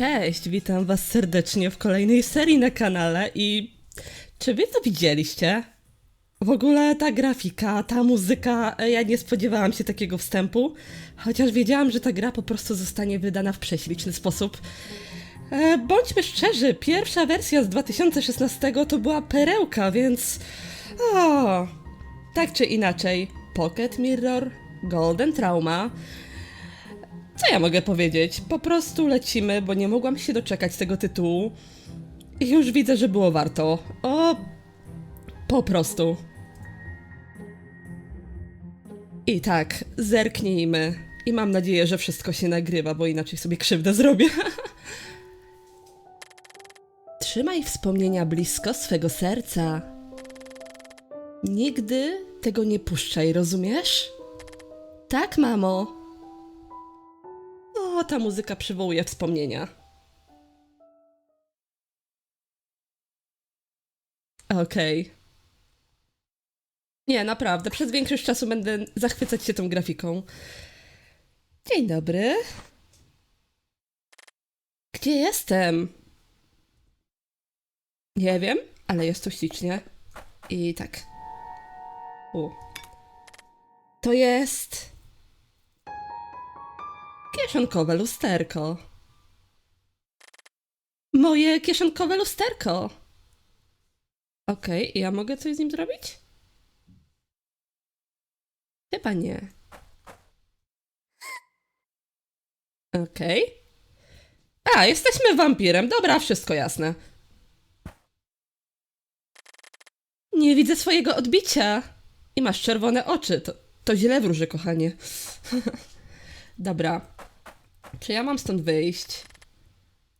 Cześć, witam was serdecznie w kolejnej serii na kanale i czy wy to widzieliście? W ogóle ta grafika, ta muzyka, ja nie spodziewałam się takiego wstępu, chociaż wiedziałam, że ta gra po prostu zostanie wydana w prześliczny sposób. E, bądźmy szczerzy, pierwsza wersja z 2016 to była perełka, więc... O, tak czy inaczej, Pocket Mirror, Golden Trauma, co ja mogę powiedzieć? Po prostu lecimy, bo nie mogłam się doczekać tego tytułu. I już widzę, że było warto. O, po prostu. I tak, zerknijmy. I mam nadzieję, że wszystko się nagrywa, bo inaczej sobie krzywdę zrobię. Trzymaj wspomnienia blisko swego serca. Nigdy tego nie puszczaj, rozumiesz? Tak, mamo. Ta muzyka przywołuje wspomnienia. Okej. Nie, naprawdę, przez większość czasu będę zachwycać się tą grafiką. Dzień dobry. Gdzie jestem? Nie wiem, ale jest to ślicznie. I tak. U. To jest... Kieszonkowe lusterko. Moje kieszonkowe lusterko. Okej, ja mogę coś z nim zrobić? Chyba nie. Okej. A, jesteśmy wampirem. Dobra, wszystko jasne. Nie widzę swojego odbicia. I masz czerwone oczy. To, to źle wróży, kochanie. Dobra. Czy ja mam stąd wyjść?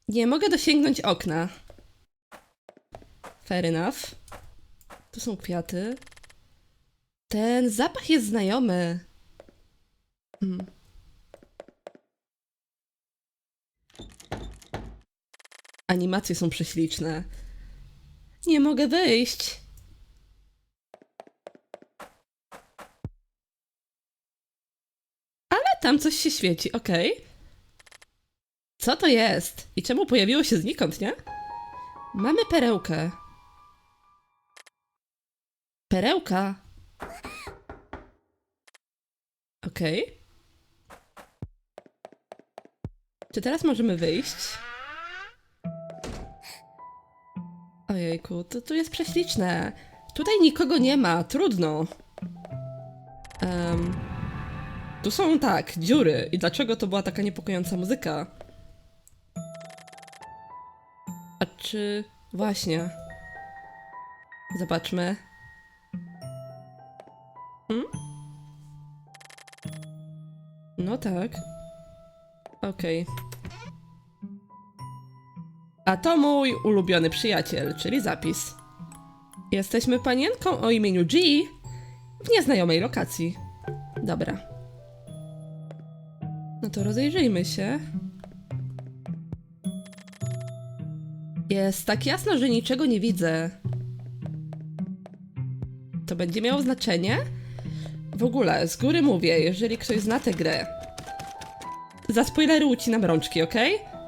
Nie mogę dosięgnąć okna. Fair enough. Tu są kwiaty. Ten zapach jest znajomy. Hmm. Animacje są prześliczne. Nie mogę wyjść. Tam coś się świeci, okej. Co to jest? I czemu pojawiło się znikąd, nie? Mamy perełkę. Perełka. Okej. Czy teraz możemy wyjść? Ojejku, to tu jest prześliczne. Tutaj nikogo nie ma, trudno. Em, tu są tak, dziury. I dlaczego to była taka niepokojąca muzyka? A czy... Właśnie. Zobaczmy. Hmm? No tak. Okej. A to mój ulubiony przyjaciel, czyli zapis. Jesteśmy panienką o imieniu G w nieznajomej lokacji. Dobra. No to rozejrzyjmy się. Jest tak jasno, że niczego nie widzę. To będzie miało znaczenie? W ogóle, z góry mówię, jeżeli ktoś zna tę grę. Za spoilery ucinam rączki, ok?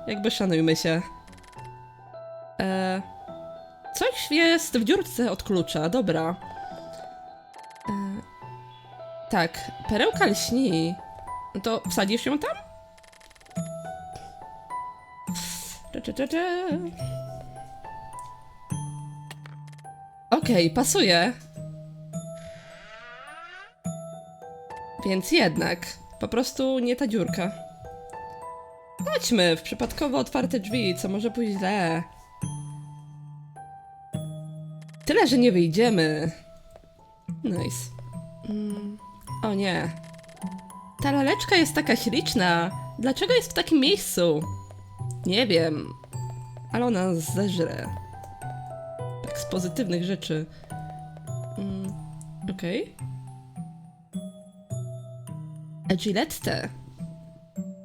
Jakby szanujmy się. E, coś jest w dziurce od klucza, dobra. E, tak, perełka lśni. To wsadzisz ją tam? Cze, cze, cze. Okej, pasuje. Więc jednak, po prostu nie ta dziurka. Chodźmy w przypadkowo otwarte drzwi, co może pójść źle. Tyle, że nie wyjdziemy. Nice. Mm. O nie. Ta laleczka jest taka śliczna. Dlaczego jest w takim miejscu? Nie wiem. Ale ona zeżre. Tak z pozytywnych rzeczy. Mm. Okej. Gillette.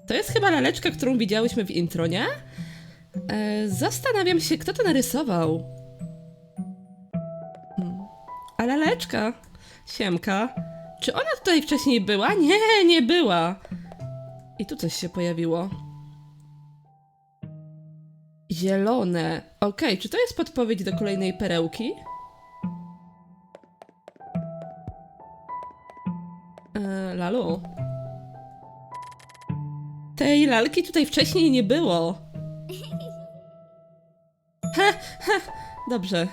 To jest chyba laleczka, którą widziałyśmy w intro, nie? E, zastanawiam się, kto to narysował. Hmm. A laleczka. Siemka. Czy ona tutaj wcześniej była? Nie, nie była. I tu coś się pojawiło. Zielone. Okej, czy to jest podpowiedź do kolejnej perełki? E, lalu. Tej lalki tutaj wcześniej nie było. Ha, ha, dobrze.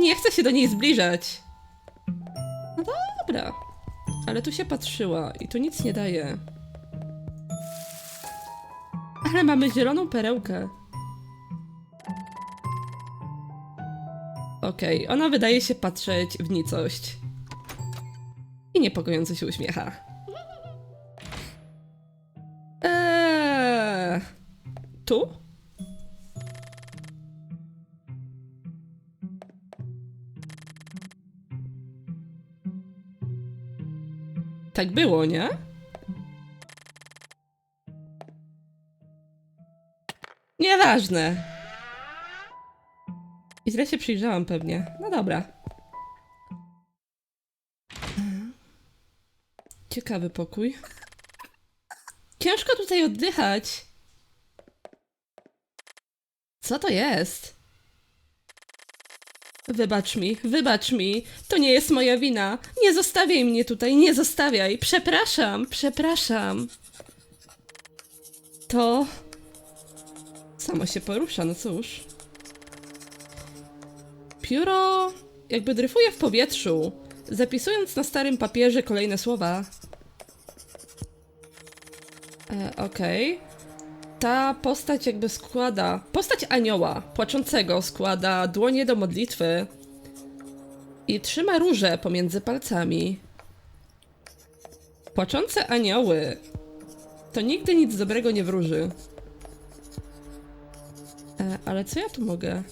Nie chcę się do niej zbliżać. Dobra. Ale tu się patrzyła i tu nic nie daje. Ale mamy zieloną perełkę. Okej, ona wydaje się patrzeć w nicość. I niepokojąco się uśmiecha. Eee, tu? Tak było, nie? Nieważne. I źle się przyjrzałam pewnie. No dobra. Ciekawy pokój. Ciężko tutaj oddychać. Co to jest? Wybacz mi, wybacz mi. To nie jest moja wina. Nie zostawiaj mnie tutaj, nie zostawiaj. Przepraszam, przepraszam. To. Samo się porusza, no cóż. Pióro jakby dryfuje w powietrzu, zapisując na starym papierze kolejne słowa. E, Okej. Ta postać jakby składa. Postać anioła płaczącego składa dłonie do modlitwy i trzyma róże pomiędzy palcami. Płaczące anioły to nigdy nic dobrego nie wróży. E, ale co ja tu mogę?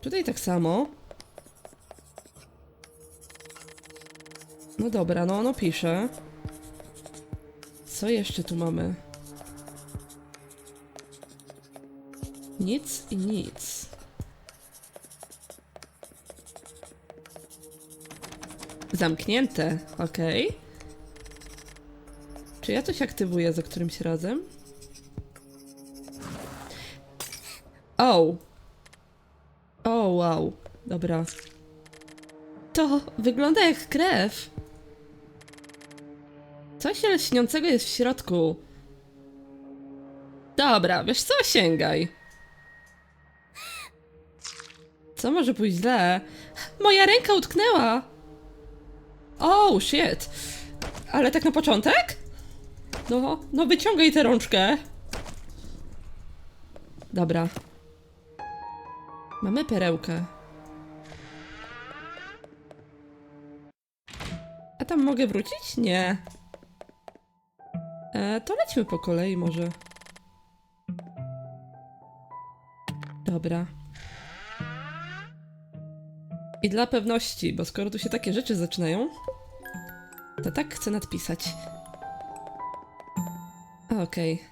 Tutaj tak samo. No dobra, no ono pisze. Co jeszcze tu mamy? Nic i nic. Zamknięte, okej. Czy ja coś aktywuję za którymś razem? O! O, wow. Dobra. To wygląda jak krew. Coś lśniącego jest w środku. Dobra, wiesz co? Sięgaj. Co może pójść źle? Moja ręka utknęła! Oh, shit. Ale tak na początek? No, no wyciągaj tę rączkę. Dobra. Mamy perełkę. A tam mogę wrócić? Nie. E, to lećmy po kolei może. Dobra. I dla pewności, bo skoro tu się takie rzeczy zaczynają, to tak chcę nadpisać. Okej.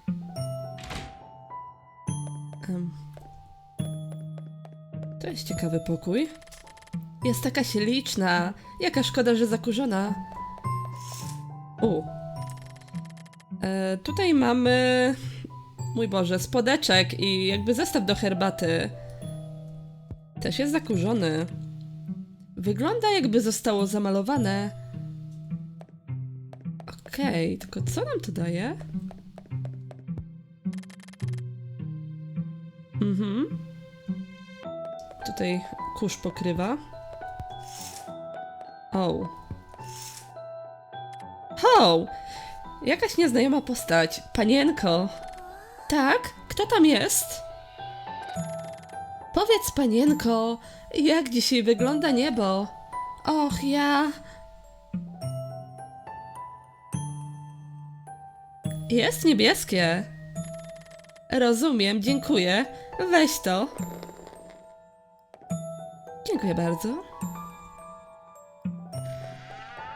Em. To jest ciekawy pokój. Jest taka śliczna. Jaka szkoda, że zakurzona. U. E, tutaj mamy. Mój Boże, spodeczek i jakby zestaw do herbaty. Też jest zakurzony. Wygląda jakby zostało zamalowane. Okej, tylko co nam to daje? Mhm. Tutaj kurz pokrywa. O. Ho! Jakaś nieznajoma postać. Panienko. Tak? Kto tam jest? Powiedz, panienko, jak dzisiaj wygląda niebo? Och, ja. Jest niebieskie. Rozumiem, dziękuję. Weź to. Dziękuję bardzo.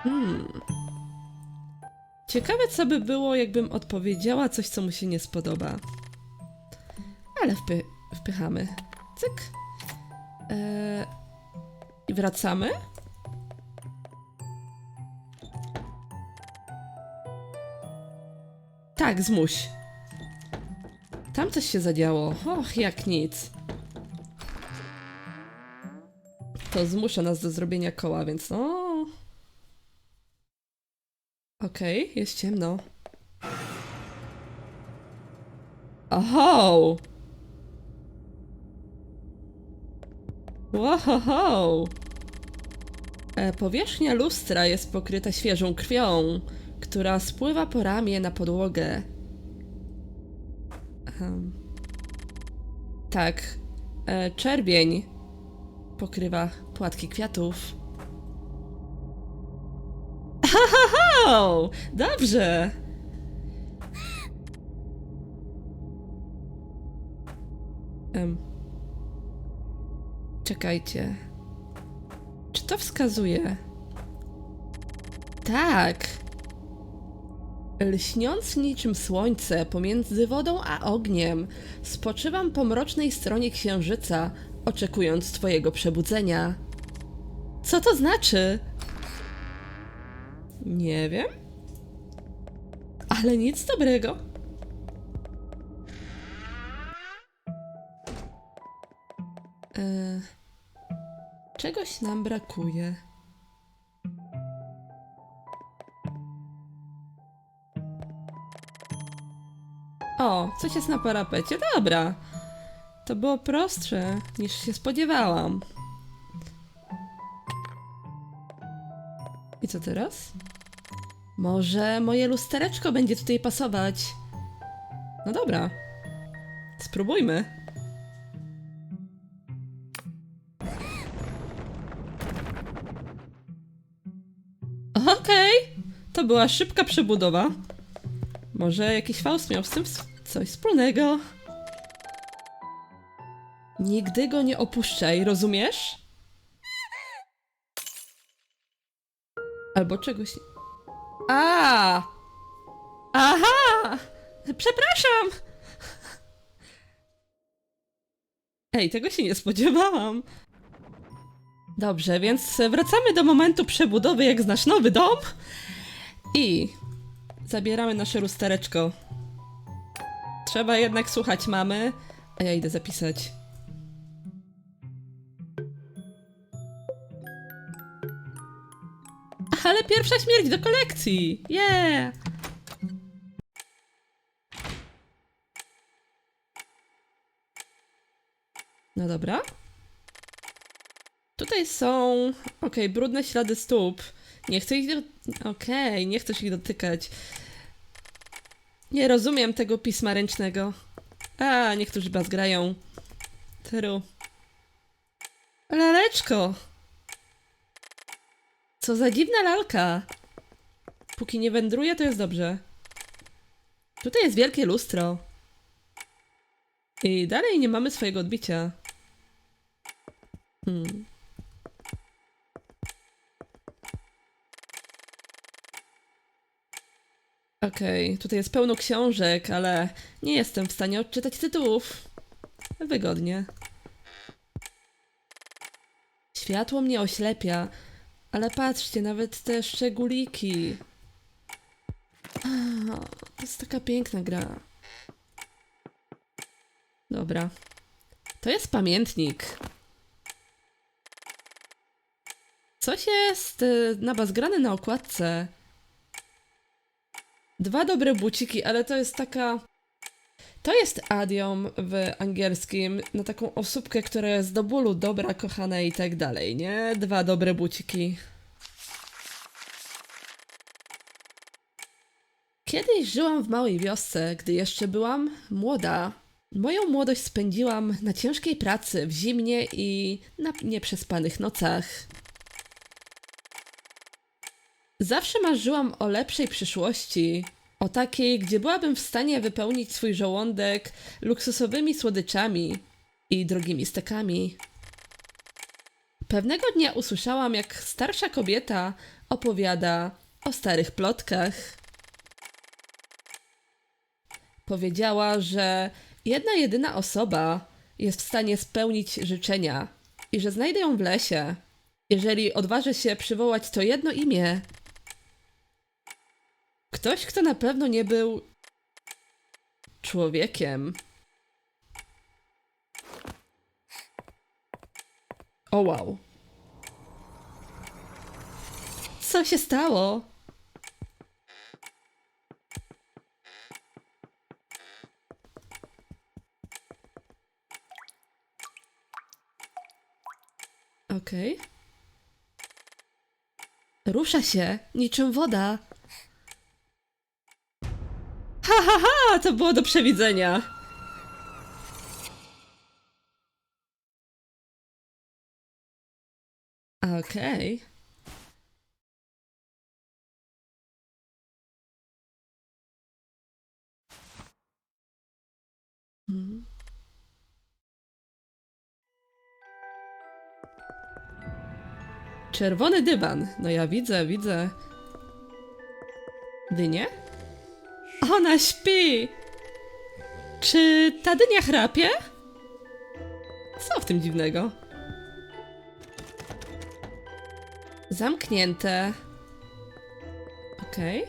Hmm. Ciekawe, co by było, jakbym odpowiedziała coś, co mu się nie spodoba. Ale wpy wpychamy. Cyk. Eee, I wracamy. Tak, zmuś. Tam coś się zadziało. Och, jak nic. To zmusza nas do zrobienia koła, więc no. Okej, jest ciemno. Oho! Wow! E, powierzchnia lustra jest pokryta świeżą krwią, która spływa po ramię na podłogę. Em, tak, e, czerwień pokrywa płatki kwiatów. Hahaha! Dobrze! Em. Czekajcie. Czy to wskazuje? Tak. Lśniąc niczym słońce pomiędzy wodą a ogniem, spoczywam po mrocznej stronie księżyca, oczekując twojego przebudzenia. Co to znaczy? Nie wiem. Ale nic dobrego. E, czegoś nam brakuje. O, coś jest na parapecie. Dobra. To było prostsze niż się spodziewałam. I co teraz? Może moje lustereczko będzie tutaj pasować. No dobra. Spróbujmy. Okej. To była szybka przebudowa. Może jakiś Faust miał z tym coś wspólnego. Nigdy go nie opuszczaj, rozumiesz? Albo czegoś. A! Aha! Przepraszam! Ej, tego się nie spodziewałam. Dobrze, więc wracamy do momentu przebudowy, jak znasz nowy dom. I zabieramy nasze lustereczko. Trzeba jednak słuchać mamy, a ja idę zapisać. Ale pierwsza śmierć do kolekcji! Yeah! No dobra. Tutaj są. Okej, brudne ślady stóp. Nie chcę ich. Okej, nie chcesz ich dotykać. Nie rozumiem tego pisma ręcznego. A, niektórzy bazgrają. Tyru. Laleczko! Co za dziwna lalka! Póki nie wędruje, to jest dobrze. Tutaj jest wielkie lustro. I dalej nie mamy swojego odbicia. Hmm. Okej, tutaj jest pełno książek, ale nie jestem w stanie odczytać tytułów. Wygodnie. Światło mnie oślepia, ale patrzcie, nawet te szczególiki. To jest taka piękna gra. Dobra. To jest pamiętnik. Coś jest y, nabazgrane na okładce. Dwa dobre buciki, ale to jest taka. To jest adiom w angielskim na taką osóbkę, która jest do bólu dobra, kochana i tak dalej, nie? Dwa dobre buciki. Kiedyś żyłam w małej wiosce, gdy jeszcze byłam młoda. Moją młodość spędziłam na ciężkiej pracy, w zimnie i na nieprzespanych nocach. Zawsze marzyłam o lepszej przyszłości. O takiej, gdzie byłabym w stanie wypełnić swój żołądek luksusowymi słodyczami i drogimi stekami. Pewnego dnia usłyszałam, jak starsza kobieta opowiada o starych plotkach. Powiedziała, że jedna jedyna osoba jest w stanie spełnić życzenia i że znajdę ją w lesie, jeżeli odważy się przywołać to jedno imię. Ktoś, kto na pewno nie był człowiekiem. O wow. Co się stało? Okej. Rusza się, niczym woda. Ha! To było do przewidzenia. Okej. Mhm. Czerwony dywan. No ja widzę, widzę. Dynię? Ona śpi! Czy ta dynia chrapie? Co w tym dziwnego? Zamknięte. Okej.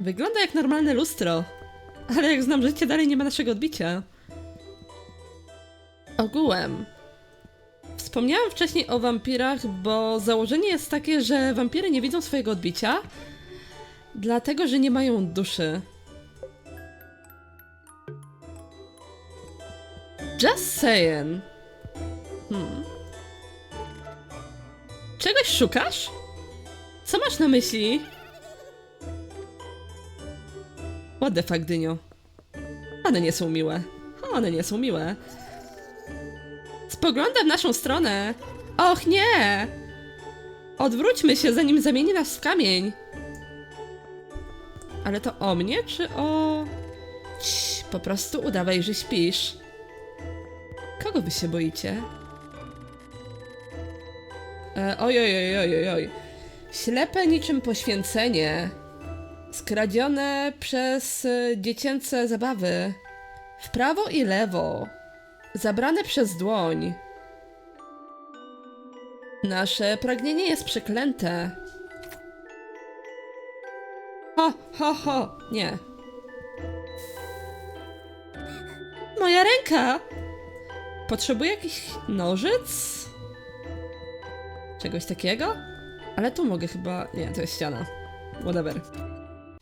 Wygląda jak normalne lustro. Ale jak znam życie, dalej nie ma naszego odbicia. Ogółem. Wspomniałam wcześniej o wampirach, bo założenie jest takie, że wampiry nie widzą swojego odbicia, dlatego że nie mają duszy. Just saying. Hmm. Czegoś szukasz? Co masz na myśli? What the fuck, Dynio? One nie są miłe. One nie są miłe. Spogląda w naszą stronę. Och nie! Odwróćmy się, zanim zamieni nas w kamień. Ale to o mnie, czy o... Cii, po prostu udawaj, że śpisz. Kogo wy się boicie? E, oj, oj, oj, oj, oj. Ślepe niczym poświęcenie. Skradzione przez e, dziecięce zabawy. W prawo i lewo. Zabrane przez dłoń. Nasze pragnienie jest przeklęte. Ho, ho, ho, nie. Moja ręka! Potrzebuję jakiś nożyc? Czegoś takiego? Ale tu mogę chyba... Nie, to jest ściana. Whatever.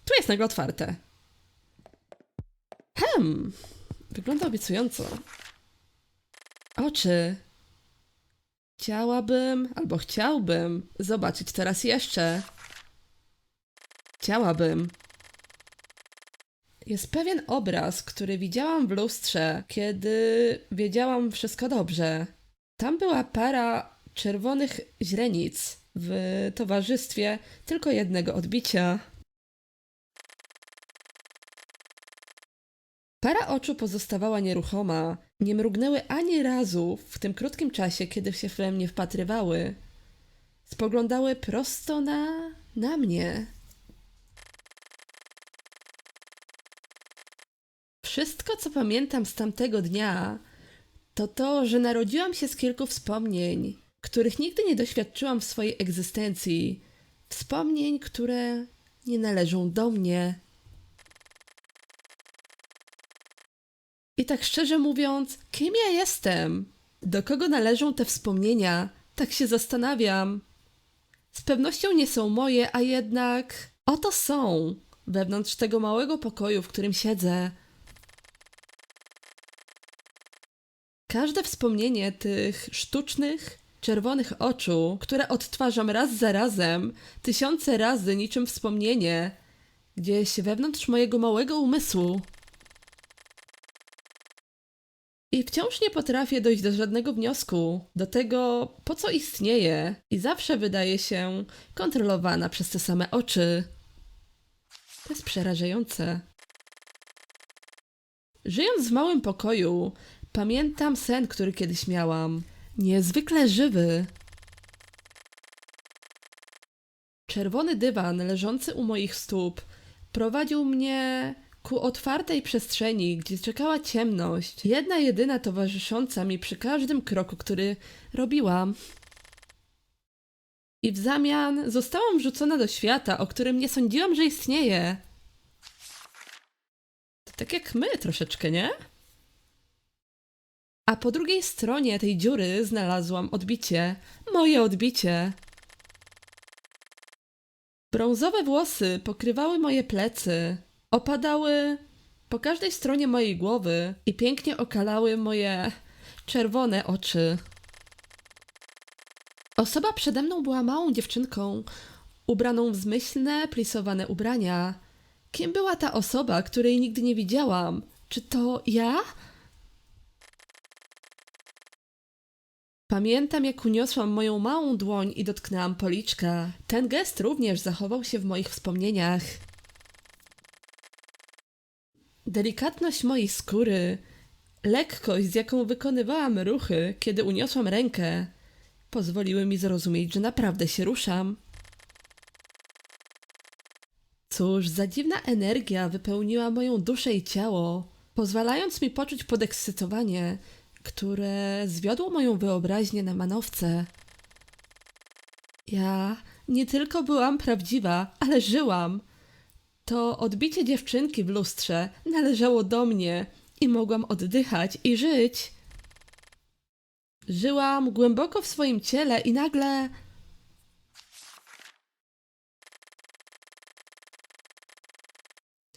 Tu jest nagle otwarte. Hem! Wygląda obiecująco. Oczy. Chciałabym, albo chciałbym zobaczyć teraz jeszcze. Chciałabym. Jest pewien obraz, który widziałam w lustrze, kiedy wiedziałam wszystko dobrze. Tam była para czerwonych źrenic w towarzystwie tylko jednego odbicia. Para oczu pozostawała nieruchoma, nie mrugnęły ani razu w tym krótkim czasie, kiedy się we mnie wpatrywały. Spoglądały prosto na. na mnie. Wszystko, co pamiętam z tamtego dnia, to to, że narodziłam się z kilku wspomnień, których nigdy nie doświadczyłam w swojej egzystencji. Wspomnień, które nie należą do mnie. I tak szczerze mówiąc, kim ja jestem? Do kogo należą te wspomnienia? Tak się zastanawiam. Z pewnością nie są moje, a jednak oto są wewnątrz tego małego pokoju, w którym siedzę. Każde wspomnienie tych sztucznych, czerwonych oczu, które odtwarzam raz za razem, tysiące razy niczym wspomnienie, gdzieś wewnątrz mojego małego umysłu. I wciąż nie potrafię dojść do żadnego wniosku, do tego, po co istnieje, i zawsze wydaje się kontrolowana przez te same oczy. To jest przerażające. Żyjąc w małym pokoju, pamiętam sen, który kiedyś miałam. Niezwykle żywy. Czerwony dywan leżący u moich stóp prowadził mnie ku otwartej przestrzeni, gdzie czekała ciemność, jedna jedyna towarzysząca mi przy każdym kroku, który robiłam. I w zamian zostałam wrzucona do świata, o którym nie sądziłam, że istnieje. Tak jak my troszeczkę, nie? A po drugiej stronie tej dziury znalazłam odbicie. Moje odbicie. Brązowe włosy pokrywały moje plecy. Opadały po każdej stronie mojej głowy i pięknie okalały moje czerwone oczy. Osoba przede mną była małą dziewczynką, ubraną w zmyślne, plisowane ubrania. Kim była ta osoba, której nigdy nie widziałam? Czy to ja? Pamiętam, jak uniosłam moją małą dłoń i dotknęłam policzka. Ten gest również zachował się w moich wspomnieniach. Delikatność mojej skóry, lekkość, z jaką wykonywałam ruchy, kiedy uniosłam rękę, pozwoliły mi zrozumieć, że naprawdę się ruszam. Cóż, za dziwna energia wypełniła moją duszę i ciało, pozwalając mi poczuć podekscytowanie, które zwiodło moją wyobraźnię na manowce. Ja nie tylko byłam prawdziwa, ale żyłam. To odbicie dziewczynki w lustrze należało do mnie i mogłam oddychać i żyć. Żyłam głęboko w swoim ciele i nagle.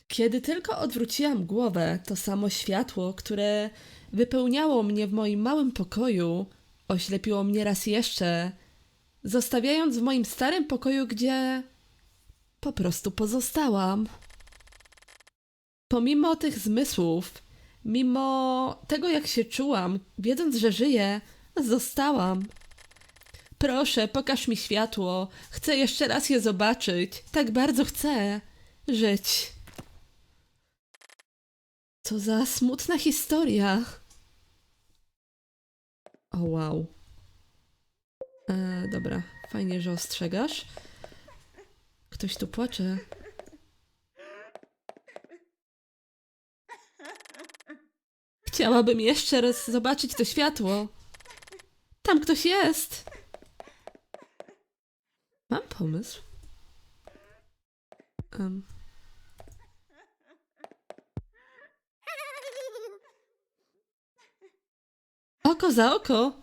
Kiedy tylko odwróciłam głowę, to samo światło, które wypełniało mnie w moim małym pokoju, oślepiło mnie raz jeszcze, zostawiając w moim starym pokoju, gdzie po prostu pozostałam. Pomimo tych zmysłów, mimo tego, jak się czułam, wiedząc, że żyję, zostałam. Proszę, pokaż mi światło. Chcę jeszcze raz je zobaczyć. Tak bardzo chcę żyć. Co za smutna historia. O wow. E, dobra, fajnie, że ostrzegasz. Ktoś tu płacze. Chciałabym jeszcze raz zobaczyć to światło. Tam ktoś jest. Mam pomysł. Em. Oko za oko.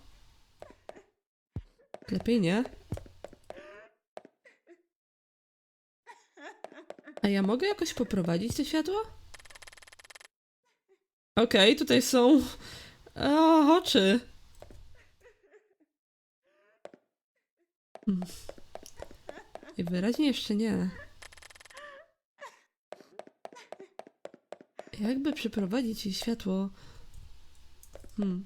Lepiej nie. A ja mogę jakoś poprowadzić to światło? Okej, tutaj są o, oczy. Mm. I wyraźnie jeszcze nie. Jakby przyprowadzić jej światło? Hmm.